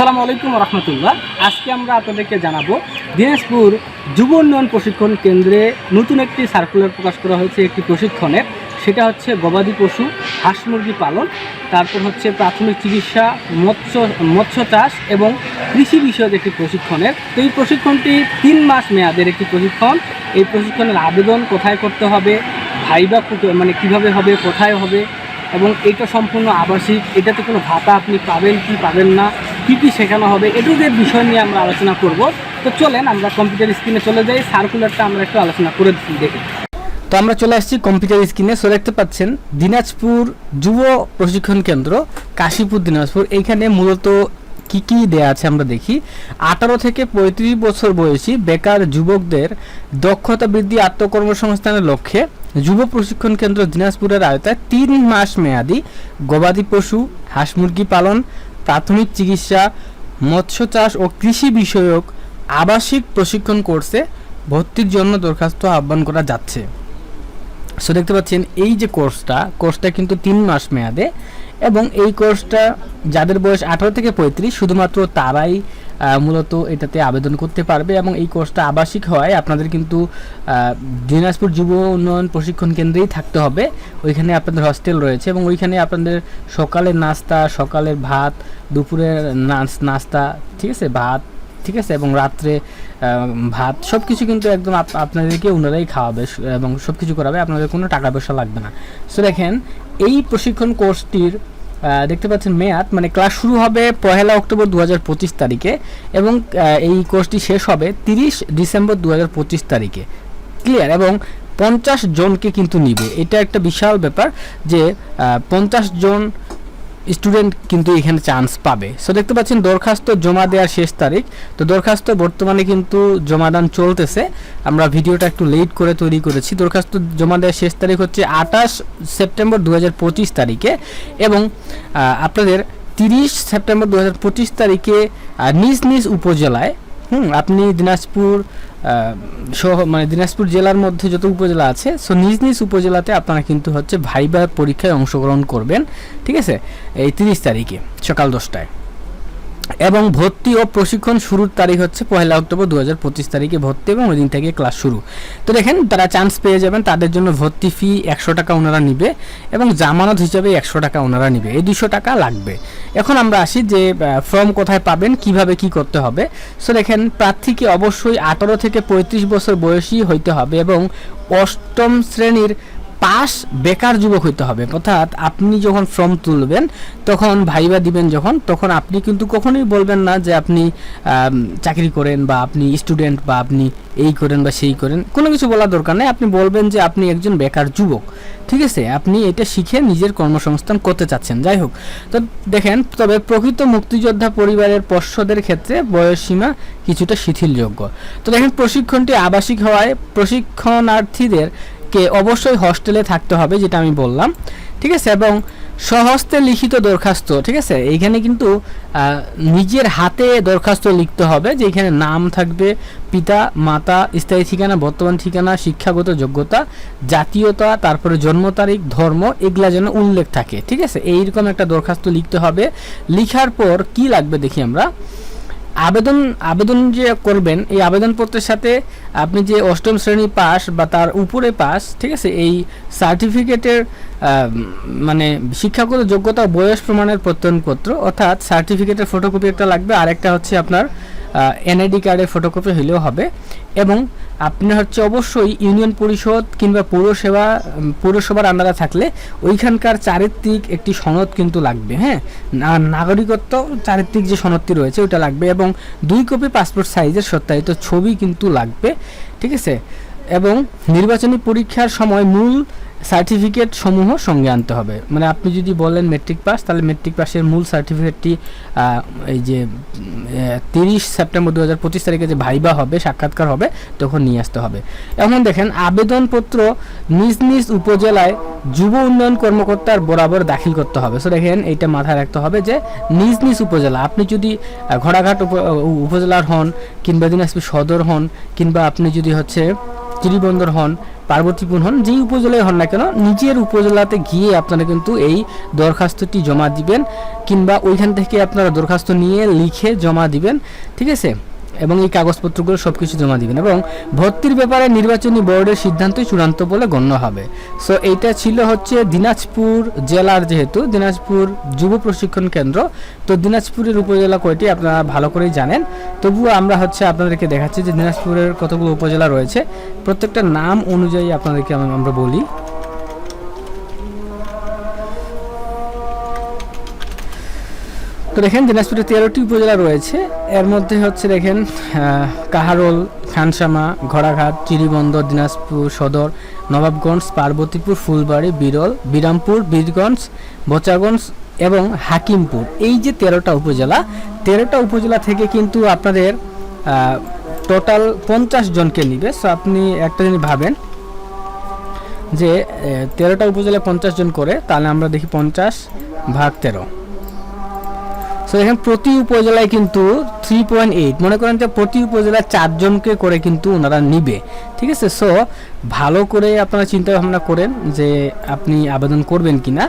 আসসালামু আলাইকুম রহমতুল্লাহ। আজকে আমরা আপনাদেরকে জানাব, দিনাজপুর যুব উন্নয়ন প্রশিক্ষণ কেন্দ্রে নতুন একটি সার্কুলার প্রকাশ করা হয়েছে একটি প্রশিক্ষণের সেটা হচ্ছে গবাদি পশু, হাঁস মুরগি পালন, তারপর হচ্ছে প্রাথমিক চিকিৎসা, মৎস্য মৎস্য চাষ এবং কৃষি বিষয়ক একটি প্রশিক্ষণের। তো এই প্রশিক্ষণটি তিন মাস মেয়াদের একটি প্রশিক্ষণ। এই প্রশিক্ষণের আবেদন কোথায় করতে হবে, ভাইবা মানে কীভাবে হবে, কোথায় হবে এবং এটা সম্পূর্ণ আবাসিক, এটাতে কোনো ভাতা আপনি পাবেন কি পাবেন না, কি কি শেখানো হবে এটুকুর বিষয় নিয়ে আমরা আলোচনা করব। তো চলেন আমরা কম্পিউটার স্ক্রিনে চলে যাই সার্কুলারটা আমরা একটু আলোচনা করে দেখি। তো আমরা চলে আসছি কম্পিউটার স্ক্রিনে সো দেখতে পাচ্ছেন দিনাজপুর যুব প্রশিক্ষণ কেন্দ্র, কাশীপুর দিনাজপুর। এইখানে মূলত কি কি দেয়া আছে আমরা দেখি। আঠারো থেকে পঁয়ত্রিশ বছর বয়সী বেকার যুবকদের দক্ষতা বৃদ্ধি আত্মকর্মসংস্থানের লক্ষ্যে যুব প্রশিক্ষণ কেন্দ্র দিনাজপুরের আয়তায় তিন মাস মেয়াদি গবাদি পশু, হাঁস মুরগি পালন, প্রাথমিক চিকিৎসা, মৎস্য চাষ ও কৃষি বিষয়ক আবাসিক প্রশিক্ষণ কোর্সে ভর্তির জন্য দরখাস্ত আহ্বান করা যাচ্ছে। সো দেখতে পাচ্ছেন, এই যে কোর্সটা কোর্সটা কিন্তু তিন মাস মেয়াদে এবং এই কোর্সটা যাদের বয়স আঠারো থেকে পঁয়ত্রিশ, শুধুমাত্র তারাই মূলত এটাতে আবেদন করতে পারবে এবং এই কোর্সটা আবাসিক হয়। আপনাদের কিন্তু দিনাজপুর যুব উন্নয়ন প্রশিক্ষণ কেন্দ্রেই থাকতে হবে। ওইখানে আপনাদের হস্টেল রয়েছে এবং ওইখানে আপনাদের সকালের নাস্তা, সকালের ভাত, দুপুরের নাস- নাস্তা, ঠিক আছে, ভাত, ঠিক আছে, এবং রাত্রে ভাত সব কিছু কিন্তু একদম আপ- আপনাদেরকে ওনারাই খাওয়াবে এবং সব কিছু করাবে। আপনাদের কোনো টাকা পয়সা লাগবে না। সো দেখেন, এই প্রশিক্ষণ কোর্সটির দেখতে পাচ্ছেন মেয়াদ মানে ক্লাস শুরু হবে পহেলা অক্টোবর দু হাজার পঁচিশ তারিখে এবং এই কোর্সটি শেষ হবে তিরিশ ডিসেম্বর দু হাজার পঁচিশ তারিখে। ক্লিয়ার এবং পঞ্চাশ জনকে কিন্তু নিবে। এটা একটা বিশাল ব্যাপার যে পঞ্চাশ জন স্টুডেন্ট কিন্তু এখানে চান্স পাবে। সো দেখতে পাচ্ছেন দরখাস্ত জমা দেওয়ার শেষ তারিখ। তো দরখাস্ত বর্তমানে কিন্তু জমাদান চলতেছে। আমরা ভিডিওটা একটু লেট করে তৈরি করেছি। দরখাস্ত জমা দেওয়ার শেষ তারিখ হচ্ছে আঠাশ সেপ্টেম্বর দু হাজার পঁচিশ তারিখে এবং আপনাদের তিরিশ সেপ্টেম্বর দু হাজার পঁচিশ তারিখে নিজ নিজ উপজেলায়, হুম, আপনি দিনাজপুর সহ মানে দিনাজপুর জেলার মধ্যে যত উপজেলা আছে সো নিজ নিজ উপজেলাতে আপনারা কিন্তু হচ্ছে ভাইবার পরীক্ষায় অংশগ্রহণ করবেন, ঠিক আছে? এই তিরিশ তারিখে, সকাল দশটায়। এবং ভর্তি ও প্রশিক্ষণ শুরুর তারিখ হচ্ছে পয়লা অক্টোবর দু হাজার পঁচিশ তারিখে ভর্তি এবং ওই দিন থেকে ক্লাস শুরু। তো দেখেন, তারা চান্স পেয়ে যাবেন, তাদের জন্য ভর্তি ফি একশো টাকা ওনারা নিবে এবং জামানত হিসাবে একশো টাকা ওনারা নিবে। এই দুশো টাকা লাগবে। এখন আমরা আসি যে ফর্ম কোথায় পাবেন, কীভাবে কি করতে হবে। সো দেখেন, প্রার্থীকে অবশ্যই আঠারো থেকে পঁয়ত্রিশ বছর বয়সী হইতে হবে এবং অষ্টম শ্রেণির পাস বেকার যুবক হইতে হবে। অর্থাৎ আপনি যখন ফর্ম তুলবেন, তখন ভাইবা দিবেন যখন, তখন আপনি কিন্তু কখনোই বলবেন না যে আপনি চাকরি করেন বা আপনি স্টুডেন্ট বা আপনি এই করেন বা সেই করেন। কোনো কিছু বলার দরকার নেই। আপনি বলবেন যে আপনি একজন বেকার যুবক। ঠিক আছে? আপনি এটা শিখে নিজের কর্মসংস্থান করতে চাচ্ছেন। যাই হোক, তো দেখেন, তবে প্রকৃত মুক্তিযোদ্ধা পরিবারের পর্ষদের ক্ষেত্রে বয়সসীমা কিছুটা শিথিলযোগ্য। তো দেখেন, প্রশিক্ষণটি আবাসিক হওয়ায় প্রশিক্ষণার্থীদের কে অবশ্যই হস্টেলে থাকতে হবে, যেটা আমি বললাম। ঠিক আছে? এবং সহস্তে লিখিত দরখাস্ত, ঠিক আছে? এইখানে কিন্তু নিজের হাতে দরখাস্ত লিখতে হবে, যে এখানে নাম থাকবে, পিতা, মাতা, স্থায়ী ঠিকানা, বর্তমান ঠিকানা, শিক্ষাগত যোগ্যতা, জাতীয়তা, তারপরে জন্ম তারিখ, ধর্ম, এগুলা যেন উল্লেখ থাকে, ঠিক আছে? এইরকম একটা দরখাস্ত লিখতে হবে। লিখার পর কি লাগবে দেখি আমরা? আবেদন আবেদন যে করবেন, এই আবেদনপত্রের সাথে আপনি যে অষ্টম শ্রেণি পাস বা তার উপরে পাস, ঠিক আছে, এই সার্টিফিকেটের মানে শিক্ষাগত যোগ্যতা বয়স প্রমাণের প্রত্যয়নপত্র, অর্থাৎ সার্টিফিকেটের ফটোকপি একটা লাগবে, আরেকটা হচ্ছে আপনার এনআইডি কার্ডের ফটোকপি হলেও হবে। এবং আপনি হচ্ছে অবশ্যই ইউনিয়ন পরিষদ কিংবা পৌরসেবা পৌরসভার আন্ডারে থাকলে ওইখানকার চারিত্রিক একটি সনদ কিন্তু লাগবে হ্যাঁ? নাগরিকত্ব চারিত্রিক যে সনদটি রয়েছে ওইটা লাগবে এবং দুই কপি পাসপোর্ট সাইজের সত্যায়িত ছবি কিন্তু লাগবে, ঠিক আছে? এবং নির্বাচনী পরীক্ষার সময় মূল সার্টিফিকেট সমূহ সঙ্গে আনতে হবে। মানে আপনি যদি বলেন মেট্রিক পাস তাহলে মেট্রিক পাসের মূল সার্টিফিকেটটি এই যে তিরিশ সেপ্টেম্বর দু হাজার পঁচিশ তারিখে যে ভাইবা হবে, সাক্ষাৎকার হবে, তখন নিয়ে আসতে হবে। এখন দেখেন, আবেদনপত্র নিজ নিজ উপজেলায় যুব উন্নয়ন কর্মকর্তার বরাবর দাখিল করতে হবে। সো দেখেন, এইটা মাথায় রাখতে হবে যে, নিজ নিজ উপজেলা, আপনি যদি ঘোড়াঘাট উপ- উপজেলার হন, কিংবা দিনাজপুর সদর হন, কিংবা আপনি যদি হচ্ছে চিরিবন্দর হন পার্বতীপুর হন, যেই উপজেলায় হন না কেন, নিজের উপজেলাতে গিয়ে আপনারা কিন্তু এই দরখাস্তটি জমা দিবেন, কিংবা ওইখান থেকে আপনারা দরখাস্ত নিয়ে লিখে জমা দিবেন, ঠিক আছে? এবং এই কাগজপত্রগুলো সব কিছু জমা দিবেন এবং ভর্তির ব্যাপারে নির্বাচনী বোর্ডের সিদ্ধান্তই চূড়ান্ত বলে গণ্য হবে। সো এইটা ছিল হচ্ছে দিনাজপুর জেলার যেহেতু, দিনাজপুর যুব প্রশিক্ষণ কেন্দ্র। তো দিনাজপুরের উপজেলা কয়টি আপনারা ভালো করেই জানেন। তবুও আমরা হচ্ছে আপনাদেরকে দেখাচ্ছি যে দিনাজপুরের কতগুলো উপজেলা রয়েছে। প্রত্যেকটা নাম অনুযায়ী আপনাদেরকে আমরা বলি। তো দেখেন দিনাজপুরে তেরোটি উপজেলা রয়েছে। এর মধ্যে হচ্ছে দেখেন কাহারোল, খানসামা, ঘোড়াঘাট, চিরিবন্দর, দিনাজপুর, সদর, নবাবগঞ্জ, পার্বতীপুর, ফুলবাড়ি, বিরল, বিরামপুর, বীরগঞ্জ, বোচাগঞ্জ এবং হাকিমপুর। এই যে তেরোটা উপজেলা তেরোটা উপজেলা থেকে কিন্তু আপনাদের টোটাল পঞ্চাশ জনকে নিবে। সো আপনি একটা জিনিস ভাবেন যে তেরোটা উপজেলা পঞ্চাশ জন করে, তাহলে আমরা দেখি পঞ্চাশ ভাগ তেরো। সো এখানে প্রতি উপজেলায় কিন্তু থ্রি পয়েন্ট এইট মনে করেন যে প্রতি উপজেলায় চারজনকে করে কিন্তু ওনারা নিবে, ঠিক আছে? সো ভালো করে আপনারা চিন্তা ভাবনা করেন যে আপনি আবেদন করবেন কিনা।